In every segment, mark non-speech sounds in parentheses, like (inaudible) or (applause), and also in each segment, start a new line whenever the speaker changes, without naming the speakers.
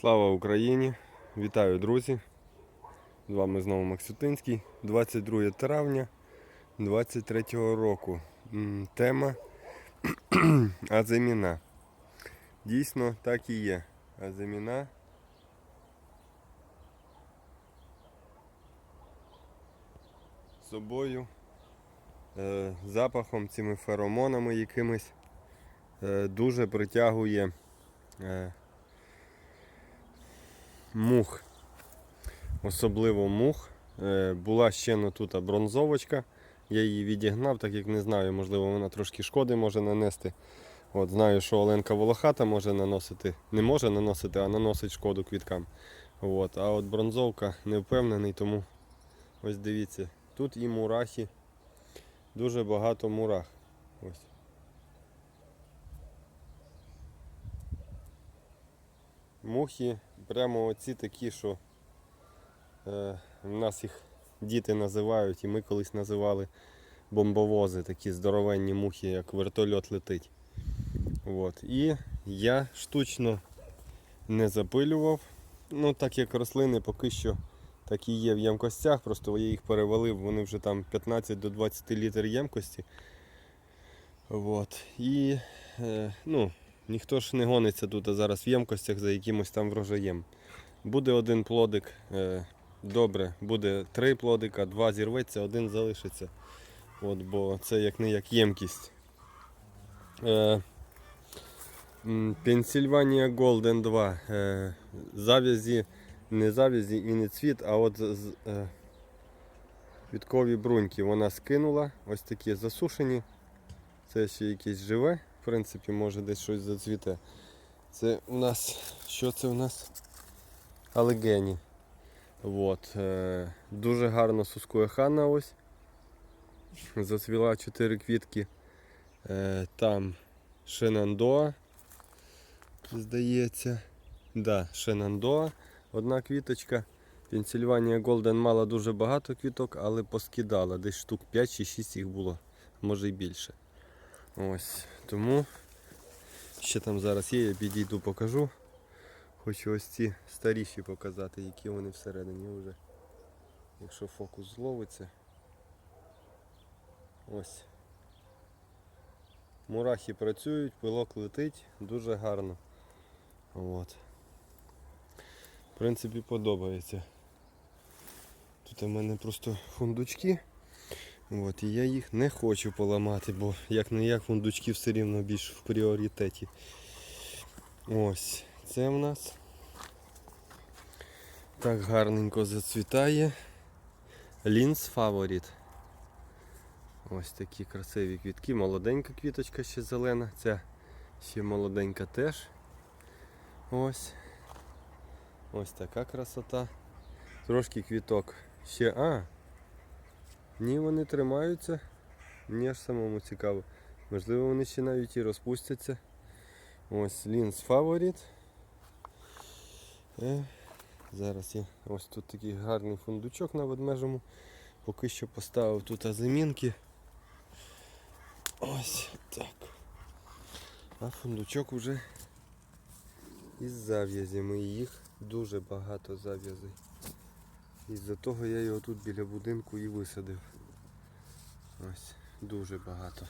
Слава Україні! Вітаю, друзі! З вами знову Максютинський. 22 травня 23 року. Тема (clears throat) Аземіна. Дійсно, так і є. Аземіна. Собою, е, запахом, цими феромонами якимись е, дуже притягує е, мух. Особливо мух. Е, Була ще тут бронзовочка. Я її відігнав, так як не знаю, можливо, вона трошки шкоди може нанести. От, Знаю, що Оленка Волохата може наносити, не може наносити, а наносить шкоду квіткам. От, а от бронзовка не впевнений, тому ось дивіться, тут і мурахи, дуже багато мурах. Ось. Мухи прямо оці такі, що е, нас їх діти називають, і ми колись називали бомбовози, такі здоровенні мухи, як вертольот летить. От. І я штучно не запилював. Ну, так як рослини поки що так і є в ємкостях, просто я їх перевалив, вони вже там 15 до 20 літр ємкості. От. І е, ну, ніхто ж не гониться тут зараз в ємкостях за якимось там врожаєм. Буде один плодик, е, добре, буде три плодика, два зірветься, один залишиться. От, бо це як не як ємкість. Е, Пенсільванія Голден 2. Е, зав'язі, не зав'язі і не цвіт, а от квіткові бруньки вона скинула. Ось такі засушені. Це ще якесь живе, принципі, може десь щось зацвіте. Це у нас, що це у нас? Алегені. От, е, дуже гарно сускує хана ось. Зацвіла 4 квітки. Е, там Шенандоа, здається. Да, Шенандоа, одна квіточка. Пенсільванія Голден мала дуже багато квіток, але поскидала. Десь штук 5 чи 6 їх було, може й більше. Ось. Тому ще там зараз є, я підійду покажу. Хочу ось ці старіші показати, які вони всередині вже. Якщо фокус зловиться. Ось. Мурахи працюють, пилок летить, дуже гарно. От. В принципі, подобається. Тут у мене просто фундучки. От, і я їх не хочу поламати, бо як не як фундучки все рівно більш в пріоритеті. Ось, це в нас так гарненько зацвітає. Лінс фаворит. Ось такі красиві квітки. Молоденька квіточка ще зелена. Ця ще молоденька теж. Ось. Ось така красота. Трошки квіток ще. А! Ні, вони тримаються. Мені аж самому цікаво. Можливо, вони ще навіть і розпустяться. Ось лінз фаворит. Е, зараз я ось тут такий гарний фундучок на ведмежому. Поки що поставив тут азимінки. Ось так. А фундучок вже із зав'язями. Їх дуже багато зав'язей. Із-за того я його тут біля будинку і висадив. Ось, дуже багато.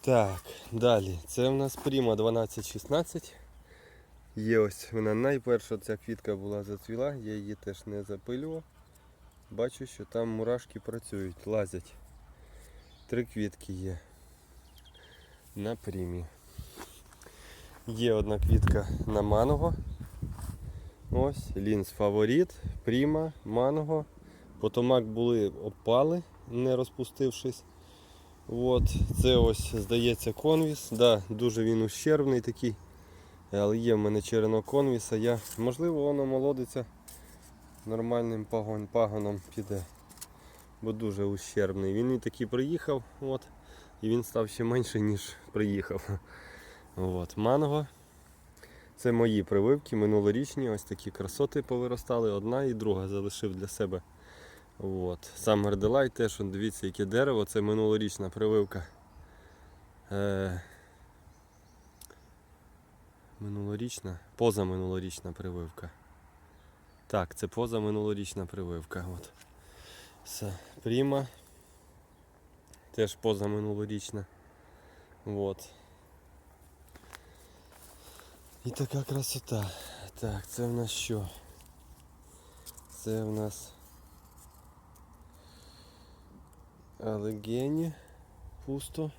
Так, далі. Це в нас Prima 1216. Є ось вона найперша ця квітка була зацвіла, я її теж не запилював. Бачу, що там мурашки працюють, лазять. Три квітки є на примі. Є одна квітка на манго. Ось, лінз фаворит, пріма, манго. Потомак були опали, не розпустившись. От, це ось, здається, конвіс. Да, дуже він ущербний такий. Але є в мене черенок конвіса. Я, можливо, воно молодиться нормальним пагон, пагоном піде. Бо дуже ущербний. Він і такий приїхав, от, і він став ще менше, ніж приїхав. От, манго. Це мої прививки, минулорічні, ось такі красоти повиростали, одна і друга залишив для себе. От. Summer Delight теж, дивіться, яке дерево, це минулорічна прививка. Е... Минулорічна, позаминулорічна прививка. Так, це позаминулорічна прививка. От. Все. Пріма. Теж позаминулорічна. От. І така красота. Так, це в нас що? Це в нас Алегені пусто.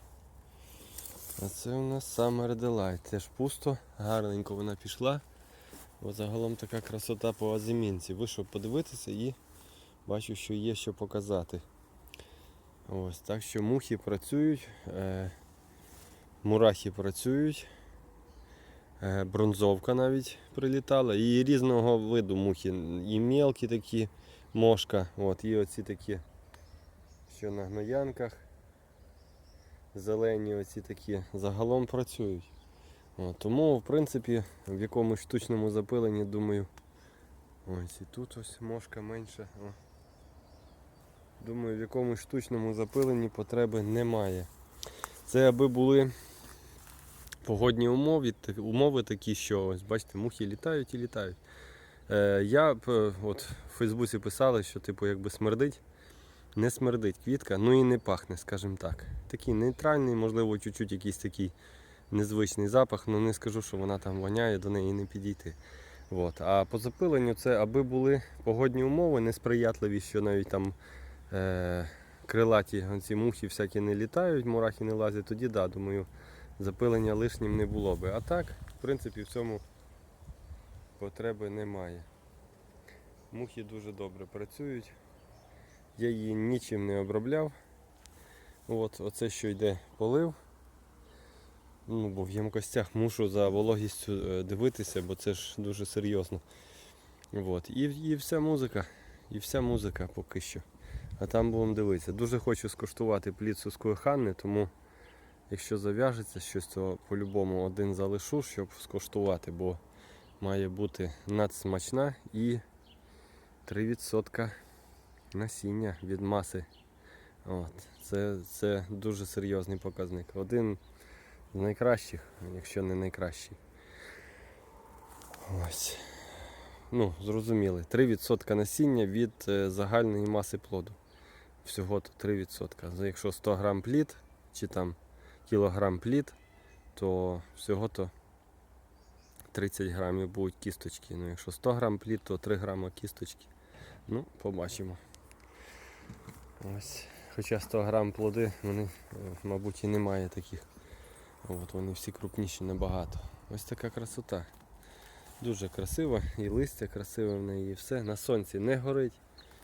А це у нас Summer Delight. Теж пусто, гарненько вона пішла. Бо загалом така красота по азимінці. Вийшов подивитися і бачу, що є що показати. Ось, так що мухи працюють, е, мурахи працюють, бронзовка навіть прилітала. І різного виду мухи. І мелкі такі мошка, от, і оці такі, що на гноянках зелені оці такі загалом працюють. От, тому, в принципі, в якомусь штучному запиленні, думаю, ось і тут ось мошка менша. О. Думаю, в якомусь штучному запиленні потреби немає. Це аби були погодні умови, умови такі, що ось бачите, мухи літають і літають. Е, я е, от в Фейсбуці писали, що типу якби смердить. Не смердить квітка, ну і не пахне, скажімо так. Такий нейтральний, можливо, чуть-чуть якийсь такий незвичний запах, але не скажу, що вона там воняє, до неї не підійти. От. А по запиленню це аби були погодні умови несприятливі, що навіть там е- крилаті ці мухи всякі не літають, мурахи не лазять, тоді да, думаю, запилення лишнім не було би. А так, в принципі, в цьому потреби немає. Мухи дуже добре працюють. Я її нічим не обробляв. От, оце що йде полив. Ну, бо в ємкостях мушу за вологістю е, дивитися, бо це ж дуже серйозно. От. І, і вся музика. І вся музика поки що. А там будемо дивитися. Дуже хочу скуштувати плід сускої ханни, тому якщо зав'яжеться щось, то по-любому один залишу, щоб скуштувати, бо має бути надсмачна і 3% насіння від маси. От. Це, це дуже серйозний показник. Один з найкращих, якщо не найкращий. Ось. Ну, зрозуміли. 3% насіння від е, загальної маси плоду. Всього то 3%. Якщо 100 грам плід чи там кілограм плід, то всього то 30 грамів будуть кісточки. Ну, якщо 100 грам плід, то 3 грама кісточки. Ну, побачимо. Ось. Хоча 100 грам плоди, вони, е, мабуть, і немає таких. От вони всі крупніші набагато. Ось така красота. Дуже красива, і листя красиве в неї, і все. На сонці не горить.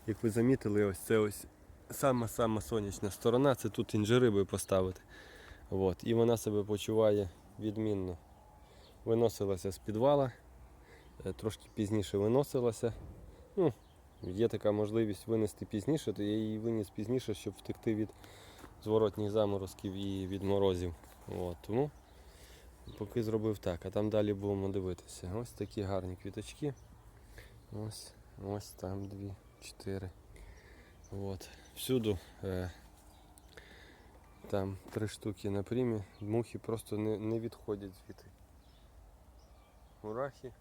Як ви замітили, ось це ось сама-сама сонячна сторона, це тут інжири би поставити. От. І вона себе почуває відмінно. Виносилася з підвала, е, трошки пізніше виносилася. Ну, Є така можливість винести пізніше, то я її виніс пізніше, щоб втекти від зворотніх заморозків і від морозів. От, тому поки зробив так, а там далі будемо дивитися. Ось такі гарні квіточки. Ось, ось там дві, чотири. От. Всюду е, там три штуки на примі. Мухи просто не, не відходять звідти. Мурахи.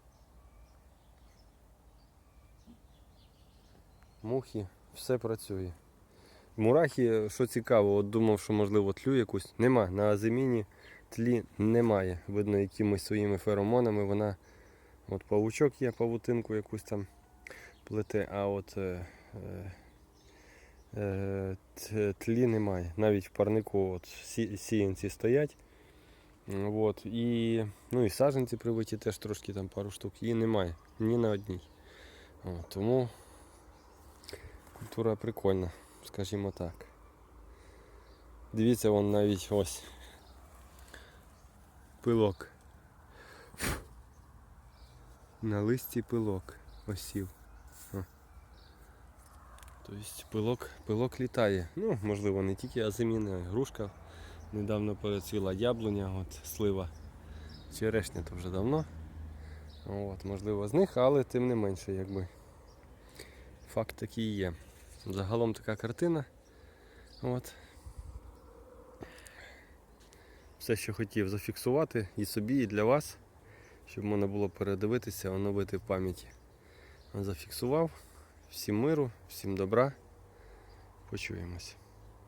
Мухи, все працює. Мурахи, що цікаво, от думав, що можливо тлю якусь. Нема. На азиміні тлі немає. Видно, якимись своїми феромонами вона. От павучок є, павутинку якусь там плете, а от е, е, тлі немає. Навіть в парнику от, сіянці стоять. От, і, ну і саджанці привиті теж трошки там пару штук. Її немає ні на одній. От, тому культура прикольна, скажімо так. Дивіться, вон навіть ось пилок. На листі пилок осів. Тобто пилок, пилок літає. Ну, можливо, не тільки азиміна, грушка. Недавно перецвіла яблуня, от слива. Черешня то вже давно. От, можливо, з них, але тим не менше, якби. Факт такий є. Загалом така картина. От. Все, що хотів зафіксувати і собі, і для вас, щоб можна було передивитися, оновити в пам'яті. Зафіксував. Всім миру, всім добра. Почуємось.